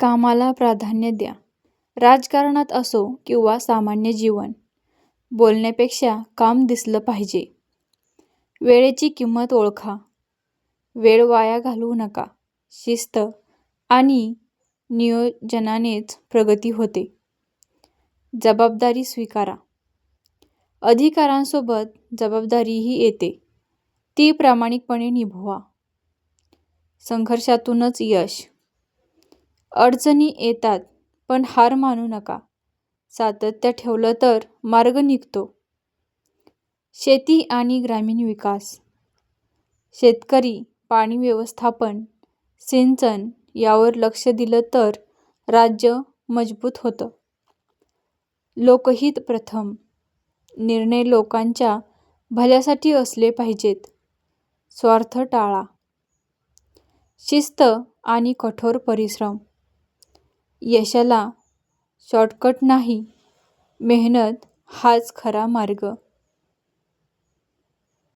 कामाला प्राधान्य द्या. राजकारणात असो किंवा सामान्य जीवन, बोलण्यापेक्षा काम दिसलं पाहिजे. वेळेची किंमत ओळखा. वेळ वाया घालवू नका. शिस्त आणि नियोजनानेच प्रगती होते. जबाबदारी स्वीकारा. अधिकारांसोबत जबाबदारीही येते, ती प्रामाणिकपणे निभवा. संघर्षातूनच यश. अडचणी येतात पण हार मानू नका. सातत्य ठेवलं तर मार्ग निघतो. शेती आणि ग्रामीण विकास. शेतकरी, पाणी व्यवस्थापन, सिंचन यावर लक्ष दिलं तर राज्य मजबूत होतं. लोकहित प्रथम. निर्णय लोकांच्या भल्यासाठी असले पाहिजेत. स्वार्थ टाळा. शिस्त आणि कठोर परिश्रम. यशाला शॉर्टकट नाही, मेहनत हाच खरा मार्ग.